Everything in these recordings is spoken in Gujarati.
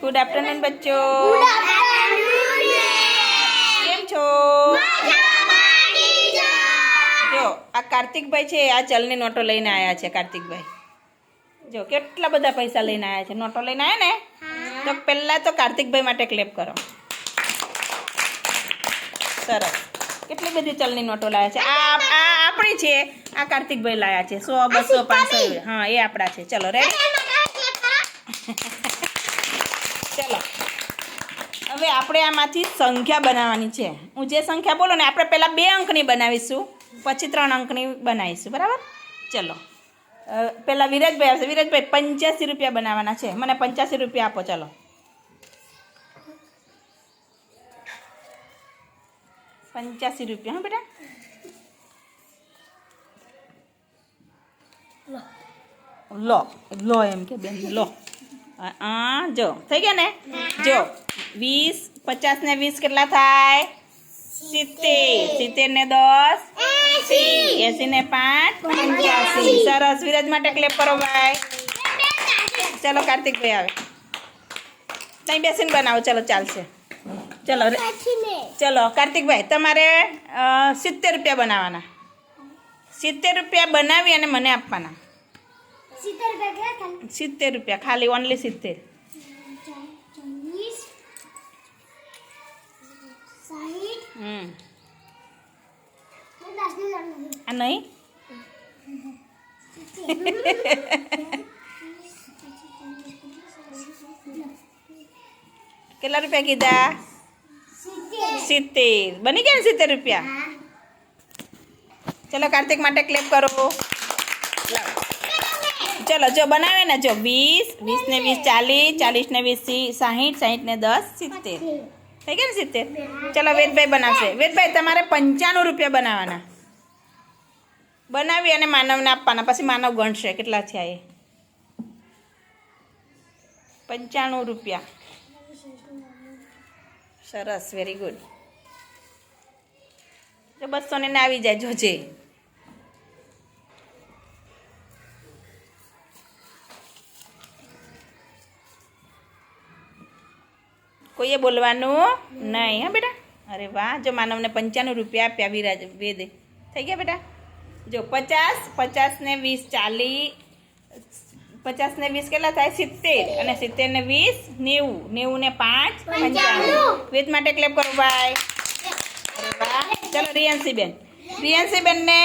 Good afternoon બચ્ચો. કેમ છો? જો આ કાર્તિકભાઈ છે આ ચલની નોટો લઈને આવ્યા છે કાર્તિકભાઈ. જો કેટલા બધા પૈસા લઈને આવ્યા છે? નોટો લઈને આવ્યા ને? તો પહેલાં તો કાર્તિકભાઈ માટે ક્લેપ કરો. સરસ. કેટલી બધી ચલની નોટો લાવ્યા છે? આ આ આપણી છે આ કાર્તિકભાઈ લાવ્યા છે સો બસો પાંચસો. હા એ આપણા છે. ચલો રેડી ચલો હવે આપણે આમાંથી સંખ્યા બનાવવાની છે. હું જે સંખ્યા બોલો ને આપણે પહેલાં બે અંકની બનાવીશું, પછી ત્રણ અંકની બનાવીશું, બરાબર? ચલો. પહેલાં વિરાજભાઈ આવશે. વિરાજભાઈ, પંચ્યાસી રૂપિયા બનાવવાના છે. મને પંચ્યાસી રૂપિયા આપો, ચલો. પંચ્યાસી રૂપિયા, હા, બેટા? લો. લો એમ કે બેન, લો. આ, જો. થઈ ગયા ને? જો. વીસ પચાસ ને વીસ કેટલા થાય? સિત્તેર. સિત્તેર ને દસ? એસી. ને પાંચ? પંચ્યાસી. સરસ. વિરાજ માટે ક્લેપ કરો ભાઈ. ચલો કાર્તિકભાઈ આવે. ત્યાં બેસીને બનાવો. ચલો ચાલશે. ચલો ચલો કાર્તિકભાઈ તમારે સિત્તેર રૂપિયા બનાવવાના સિત્તેર રૂપિયા બનાવી અને મને આપવાના. સિત્તેર રૂપિયા ખાલી ઓનલી સિત્તેર. હમ. આ નહીં? કેટલા રૂપિયા કીધા? સિત્તેર. બની ગયા ને સિત્તેર રૂપિયા? ચલો કાર્તિક માટે ક્લેપ કરો. ચલો જો બનાવે ને જો વીસ વીસ ને વીસ ચાલીસ ચાલીસ ને વીસ સાહીઠ સાહીઠ ને દસ સિત્તેર. થઈ ગયા ને સિત્તેર? ચલો, વેદભાઈ બનાવશે. વેદભાઈ, તમારે પંચાણું રૂપિયા બનાવવાના. બનાવી અને માનવને આપવાના. પછી માનવ ગણશે. કેટલા થયા એ? પંચાણું રૂપિયા. સરસ વેરી ગુડ બસો ને આવી જાય, જોજે. કોઈએ બોલવાનું નહીં હા બેટા? અરે વાહ જો માનવને પંચાણું રૂપિયા આપ્યા વિરાજ વેદે થઈ ગયા બેટા? જો પચાસ પચાસને વીસ ચાલીસ પચાસ ને વીસ કેટલા થાય? સિત્તેર. અને સિત્તેર ને વીસ નેવું. નેવું ને પાંચ પંચાણું. વેદ માટે ક્લેપ કરો ભાઈ અરે વાહ. ચલો રિયાન્સી બેન રિયાન્સી બેન ને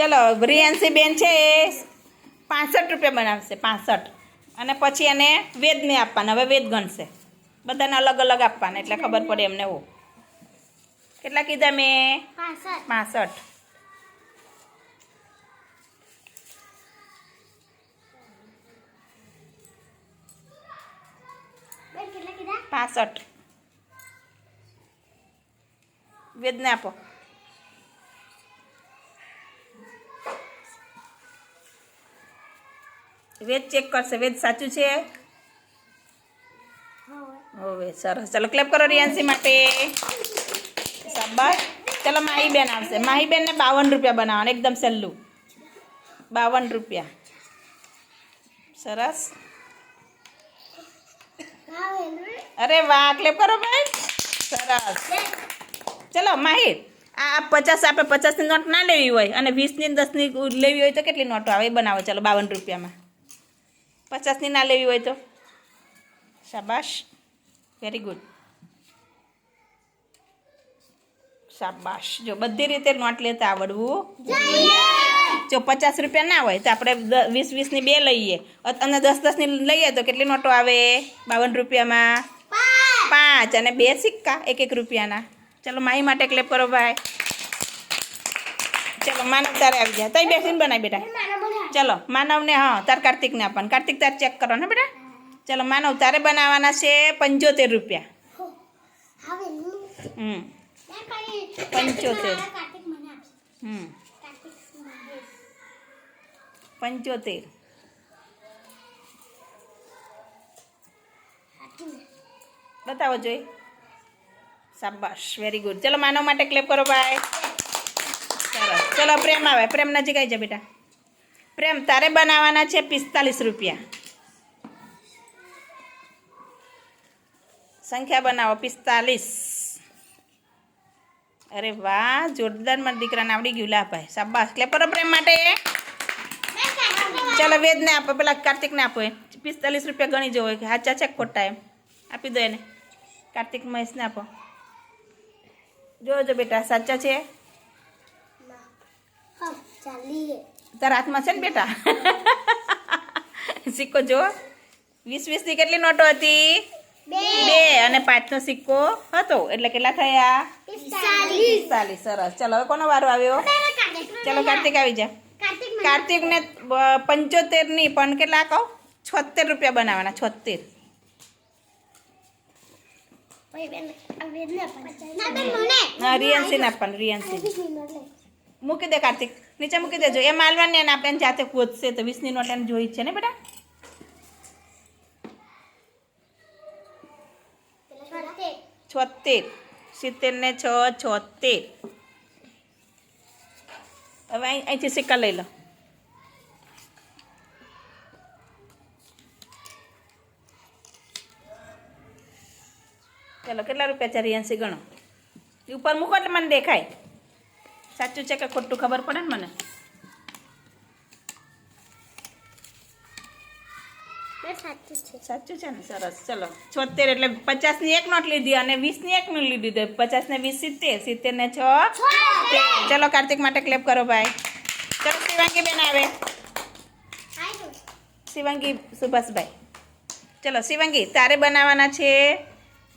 ચલો રિયાન્સી બેન છે એ પાસઠ રૂપિયા બનાવશે પાસઠ. અને પછી એને વેદને આપવાના. હવે વેદ ગણશે. બધાને અલગ અલગ આપવાના એટલે ખબર પડે એમને એવું. કેટલા કીધા મેં? પાસઠ. પાસઠ. વેદને આપો. વેદ ચેક કરશે. વેદ સાચું છે? હવે સરસ. ચલો ક્લેપ કરો રિયાન્સી માટે. શાબાશ. ચલો માહીબેન આવશે. માહીબેન ને બાવન રૂપિયા બનાવવાના. એકદમ સહેલું બાવન રૂપિયા. સરસ. અરે વાહ ક્લેપ કરો ભાઈ. સરસ. ચલો, માહી, આ પચાસ આપણે પચાસની નોટ ના લેવી હોય અને વીસની દસની લેવી હોય તો કેટલી નોટો આવે? એ બનાવો. ચલો, બાવન રૂપિયામાં. પચાસની ના લેવી હોય તો? શાબાશ. વેરી ગુડ શાબાશ. જો બધી રીતે નોટ લેતા આવડવું. જો પચાસ રૂપિયા ના હોય તો આપણે વીસ વીસની બે લઈએ. અને દસ દસની લઈએ તો કેટલી નોટો આવે? બાવન રૂપિયામાં? પાંચ. અને બે સિક્કા એક એક રૂપિયાના. ચલો માહી માટે ક્લેપ કરો, ભાઈ. ચલો માનવ તારે આવી જાય તઈ બેસીને બનાવી બેટા. ચલો માનવને હા તાર કાર્તિકને આપવાનું. કાર્તિક તાર ચેક કરો ને બેટા? ચલો માનવ તારે બનાવવાના છે પંચોતેર રૂપિયા. હમ. પંચોતેર. હમ. પંચોતેર. બતાવો જોઈ. શાબાશ વેરી ગુડ ચલો માનવ માટે ક્લેપ કરો ભાઈ સરસ ચલો પ્રેમ આવે પ્રેમ નજીક આવી જા બેટા. પ્રેમ, તારે બનાવવાના છે પિસ્તાલીસ રૂપિયા. સંખ્યા બનાવો, પિસ્તાલીસ. અરે વાહ, જોરદાર મારા દીકરાને આવડી ગયું. લાભાઈ શાબાશ. એટલે પર પ્રેમ માટે. ચાલો, વેદને આપો. પેલા કાર્તિકને આપો એ. પિસ્તાલીસ રૂપિયા ગણી જવો કે હાચા છે ખોટા એમ? આપી દો એને. કાર્તિક મહેશને આપો. જોજો બેટા, સાચા છે? ચાલીએ. તારા હાથમાં છે ને બેટા? સિક્કો જો. વીસ વીસની કેટલી નોટો હતી? બે. અને પાંચનો સિક્કો હતો. એટલે કેટલા થયા? પિસ્તાલીસ. સરસ. ચલો હવે કોનો વારો આવ્યો? ચલો કાર્તિક આવી જા. કાર્તિક કાર્તિકને પંચોતેરની પણ કેટલા કહો છોતેર રૂપિયા બનાવવાના છોતેર. ભાઈ ના પણ રિયાન્સી મૂકી દે કાર્તિક. નીચે મૂકી દેજો. એ માલવાની અને આપણે જાતે ગોતશે. તો વીસની નોટ એને જોઈ છે ને બેટા? છોતેર. સિત્તેર ને છ, છોતેર. હવે અહીં અહીંથી સિક્કા લઈ લો. ચલો, કેટલા રૂપિયા છે? રિયાન્સી ગણો. ઉપર મૂકો એટલે મને દેખાય. સાચું છે કે ખોટું ખબર પડે ને મને? સાચું છે. ને? સરસ. ચલો છોતેર એટલે પચાસની એક નોટ લીધી અને વીસની એક નોટ લીધી પચાસ ને વીસ સિત્તેર સિત્તેર ને છ. ચલો કાર્તિક માટે ક્લેપ કરો ભાઈ ચલો શિવાંગી બેન આવે. શિવાંગી સુભાષભાઈ ચલો શિવાંગી તારે બનાવવાના છે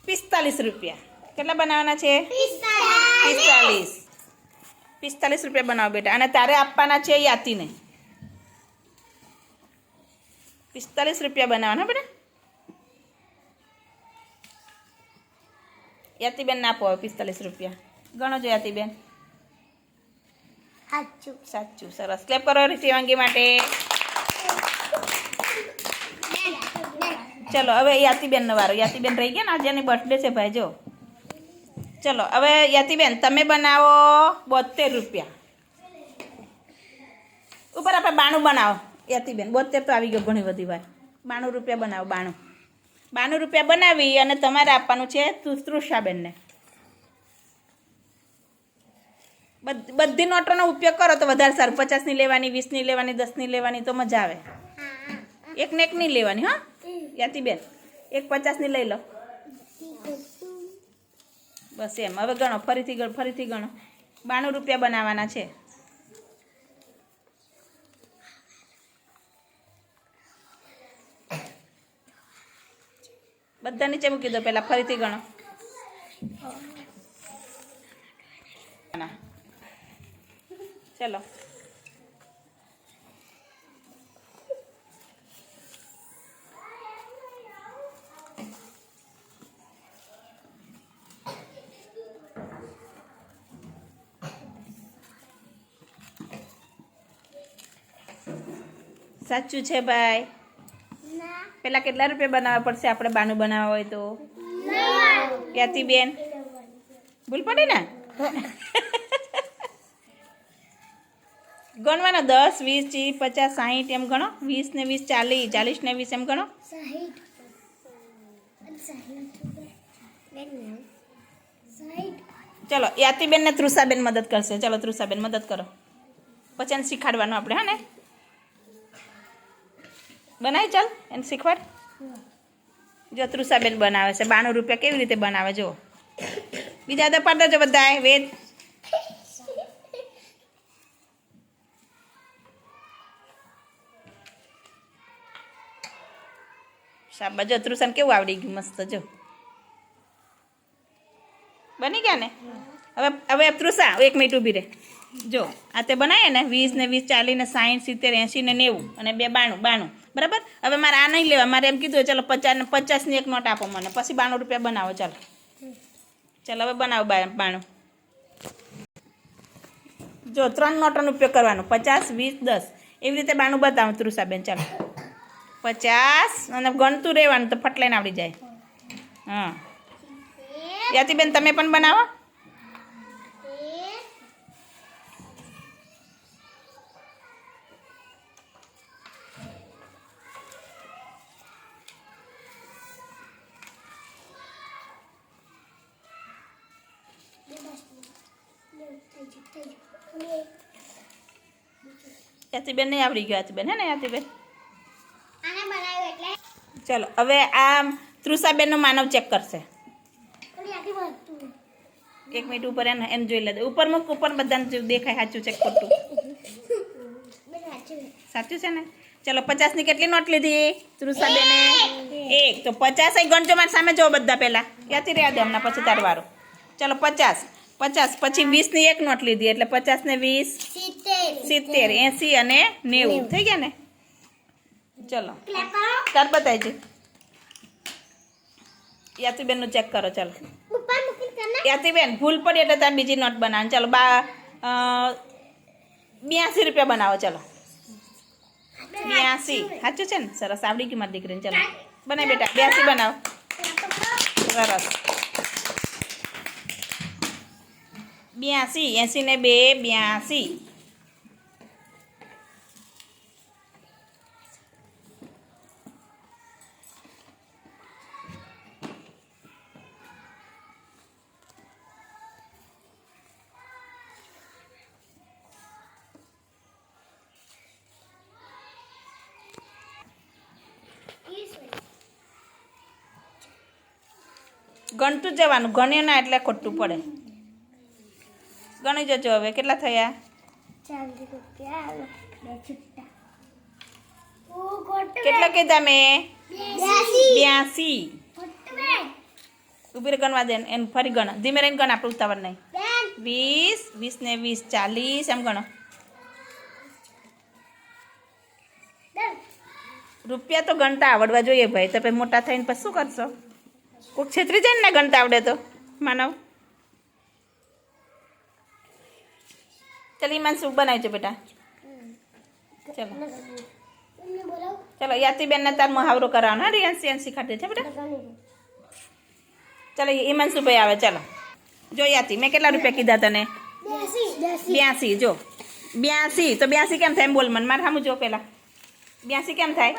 પિસ્તાલીસ રૂપિયા. કેટલા બનાવવાના છે? પિસ્તાલીસ. પિસ્તાલીસ રૂપિયા બનાવો બેટા. અને તારે આપવાના છે યાતીને પિસ્તાલીસ રૂપિયા બનાવવાના બેટા. યાતીબેન ના આપો હવે પિસ્તાલીસ રૂપિયા. ગણો જો યાતીબેન સાચું. સાચું સરસ. ક્લેપ કરો વાંગી માટે. ચલો હવે યાતીબેનનો વારો. યાતીબેન રહી ગયા ને આજે એની બર્થડે છે ભાઈ જો. ચલો હવે યતિબેન તમે બનાવો બોતેર રૂપિયા. ઉપર આપણે બાણું બનાવો. યતિબેન બોતેર તો આવી ગયો ઘણી બધી વાર. બાણું રૂપિયા બનાવો બાણું. બાણું રૂપિયા બનાવી અને તમારે આપવાનું છે તૃષાબેનને બધ- બધી નોટોનો ઉપયોગ કરો તો વધારે સારું. પચાસની લેવાની વીસની લેવાની દસની લેવાની તો મજા આવે. એક ને એક નહીં લેવાની હા. યાતીબેન એક પચાસની લઈ લો. બસ એમ. હવે ગણો ફરીથી ગણ ફરીથી ગણો. બાણું રૂપિયા બનાવવાના છે. બધા નીચે મૂકી દો પહેલાં ફરીથી ગણો. ચલો. સાચું છે ભાઈ. પેલા કેટલા રૂપિયા બનાવવા પડશે? આપણે બાનું બનાવવા હોય તો. ક્યાંથી બેન? ભૂલ પડી ને? ગણવાના દસ વીસ ત્રીસ પચાસ સાહીઠ એમ ગણો. વીસ ને વીસ ચાલીસ ચાલીસ ને વીસ એમ ગણો. ચલો યાતિબેન ને. તૃષાબેન મદદ કરશે. ચલો તૃષાબેન મદદ કરો. પછી શીખાડવાનું આપણે હા ને? બનાવી ચાલ, એને શીખવાડ. જો તૃષાબેન બનાવે છે, બાણું રૂપિયા કેવી રીતે બનાવે જો બીજા તો પાડ જો બધા વેદ. શાબા જો તૃષાને કેવું આવડી ગયું, મસ્ત, જો. બની ગયા ને? હવે હવે તૃષા એક મિનિટ ઊભી રહે. જો, આ તે બનાવીએ ને, વીસ ને વીસ, ચાલીસ ને સાઠ સિત્તેર એંસી ને નેવું અને બે બાણું બાણું. બરાબર? હવે મારે આ નહીં લેવા, મારે એમ કીધું ચાલો પચાસ ને પચાસની એક નોટ આપો મને. પછી બાણું રૂપિયા બનાવો, ચાલો. ચાલો, હવે બનાવો બાણું. જો, ત્રણ નોટોનો ઉપયોગ કરવાનો. પચાસ, વીસ, દસ. એવી રીતે બાણું બતાવો, તૃષાબેન, ચાલો. પચાસ, અને ગણતું રહેવાનું તો ફટલાઈને આવડી જાય. હા. યાતીબેન, તમે પણ બનાવો? યાતીબેન નહીં આવડી ગયો યાતીબેન હે ને યાતીબેન? ચલો હવે આ તૃષાબેનનો માનવ ચેક કરશે. એક મિનિટ ઉપર એને એને જોઈ લે. ઉપર મૂક ઉપર બધાને દેખાય સાચું ચેક ખોટું. સાચું છે. ને? ચલો પચાસની કેટલી નોટ લીધી તૃષાબેને? એક. તો પચાસ ગણજો મારી સામે જો બધા પહેલા. ક્યાંથી રહ્યા દે હમણાં પછી તાર વારો ચલો પચાસ. પચાસ પછી વીસની એક નોટ લીધી એટલે પચાસ ને વીસ સિત્તેર એસી અને નેવું. થઈ ગયા ને? ચલો. તાર બતાવજે યાતીબેનનું ચેક કરો ચાલો. યાતીબેન ભૂલ પડી એટલે તાર બીજી નોટ બનાવો ચાલો બા બ્યાસી રૂપિયા બનાવો ચાલો. બ્યાસી. સાચું છે ને? સરસ. આવડી ગયું મારી દીકરીને. ચાલો. બનાવી બેટા. બ્યાસી બનાવો. સરસ. બ્યાસી એસી ને બે બ્યાસી. ગણતું જવાનું. ગણ્યો ના એટલે ખોટું પડે. ગણી જજો હવે. કેટલા થયા? કેટલા કીધા મેં? બ્યાસી. ઊભી ગણવા દે. એનું ફરી ગણ. ધીમે રહીને ગણ આપણે ઉતાવળ નહીં. વીસ. વીસ ને વીસ. ચાલીસ. એમ ગણો. રૂપિયા તો ગણતા આવડવા જોઈએ ભાઈ. તો પછી મોટા થઈને પછી શું કરશો? કોઈક છેતરી જાય ને ગણતા આવડે તો. માનવ. ચાલ, ઈમાન શું બનાવજો બેટા. ચલો. ચાલો બોલાવું બેન તાર મહાવરો કરાવવાનો, હા રિયાન્સી એન્સી ખાતે છે બેટા? ચાલો ભાઈ આવે, ચાલો. જો યાતી મેં કેટલા રૂપિયા કીધા તને? બ્યાસી, જો. બ્યાસી, તો બ્યાસી કેમ થાય બોલ મને, મારે સામું જો પેલા. બ્યાસી કેમ થાય?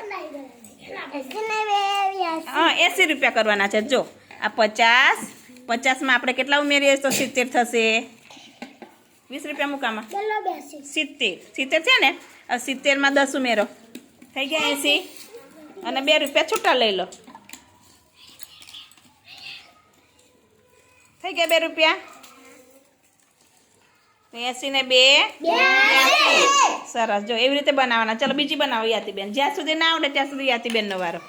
હા એંસી રૂપિયા કરવાના છે. જો આ પચાસ પચાસમાં આપણે કેટલા ઉમેરીએ તો સિત્તેર થશે. વીસ રૂપિયા મૂકામાં. સિત્તેર. સિત્તેર છે ને? આ સિત્તેરમાં દસ ઉમેરો. થઈ ગયા એંસી? અને બે રૂપિયા છૂટા લઈ લો. થઈ ગયા બે રૂપિયા? એંસી ને બે? સરસ. જો એવી રીતે બનાવવાના. ચલો બીજી બનાવો યાતીબેન. જ્યાં સુધી ના આવડે ત્યાં સુધી યાતીબેનનો વારો.